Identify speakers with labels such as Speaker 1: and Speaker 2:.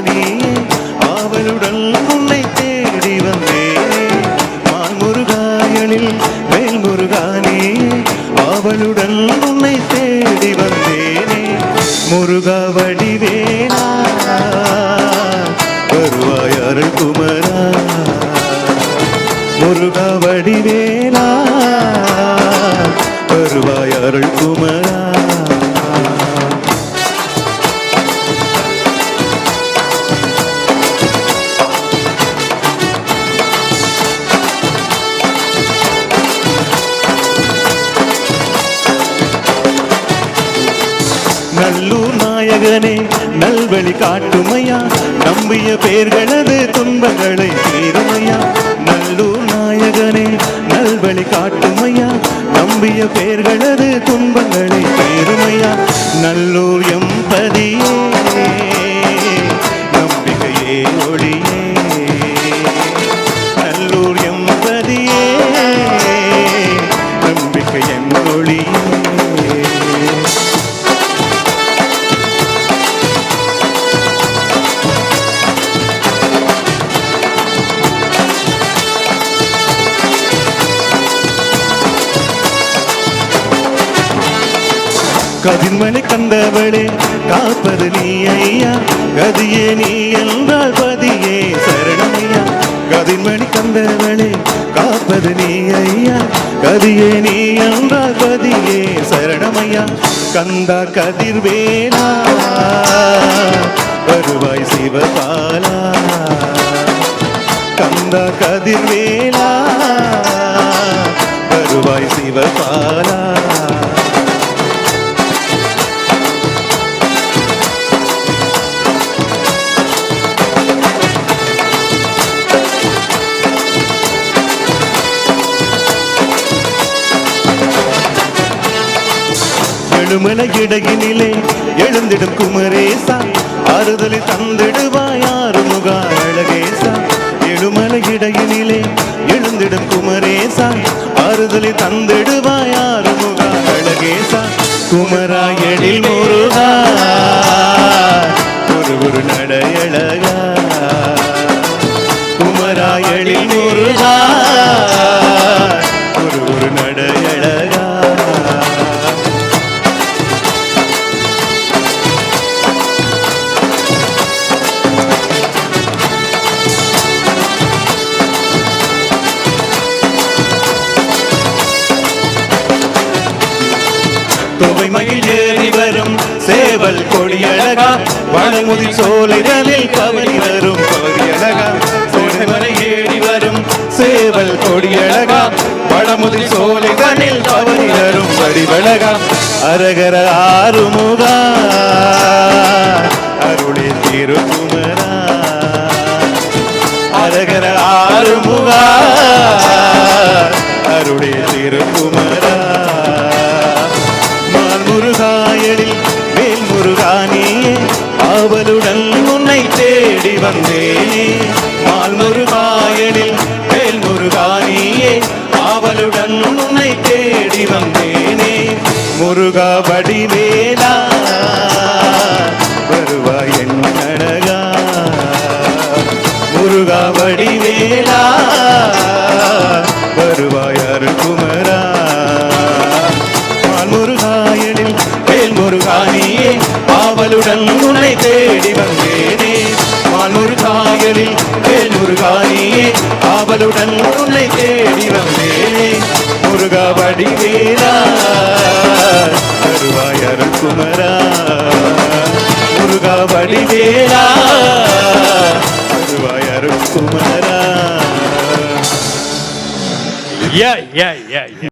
Speaker 1: நானே அவளுடன் உன்னை தேடி வந்தேன் மான்முருகாயலில் மேல்முருகானே அவளுடன் உன்னை தேடி வந்தேனே முருகா வடிவேனா வருவாய் அருள் குமரா. முருகா வடிவேனா வருவாய் அருள் குமரா. நாயகனே நல்வழி காட்டுமையா? நம்பிய பேர்களது துன்பங்களை தீருமையா? நல்லூர் நாயகனே நல்வழி காட்டுமையா? நம்பிய பேர்களது துன்பங்களை தீருமையா? நல்லூர் கதிர்மணி கந்தவளே காப்பது நீ ஐயா. கதியே நீ என்றால் பதியே சரணமையா. கதிர்மணி கந்தவளே காப்பது நீ ஐயா. கதியே நீ என்றால் பதியே சரணமையா. கந்தா கதிர்வேலா வருவாய் சிவபாலா. கந்தா கதிர்வேலா வருவாய் சிவபாலா. எழுமல இடையினிலே எழுந்திடும் குமரேசா ஆறுதலை தந்திடுவாய் ஆறுமுகா அழகேசா. எழுமல இடையினிலே எழுந்திடும் குமரேசா ஆறுதலை தந்திடுவாய் ஆறுமுகா அழகேசா. குமரா எழில் முருகா ஒரு ஒரு நடையழகா. குமரா எழில் முருகா தொகை மகிழ் ஏறி வரும். சேவல் கொடியழகா வளமுதி சோலைதலில் கவனி வரும் கொடியழகா சோலைமலை ஏறி வரும். சேவல் கொடியழகா வளமுதி சோலைகளில் கவனி வரும் வடிவழகா அரகர ஆறுமுகா அருளே திருக்குமரா. அரகர ஆறுமுகா. வந்தேனே. மால் முருகாயனில் மேல் முருகானியே ஆவலுடன் உன்னை தேடி வந்தேனே. முருகா வடிவேலா வருவாய் என் அழகா. முருகா வடிவேலா வருவாய் அருகுமரா மால் முருகாயனில் மேல் முருகானியே ஆவலுடன் உன்னை தேடி வந்தேன். முருகாயனில் வேல் முருகானியே ஆவலுடன் உன்னை தேடி வந்தேனே. முருகா வடிவேலா தருவாயர் குமரா முருகா வடிவேலா தருவாயர் குமரா
Speaker 2: Yeah, yeah, yeah, yeah.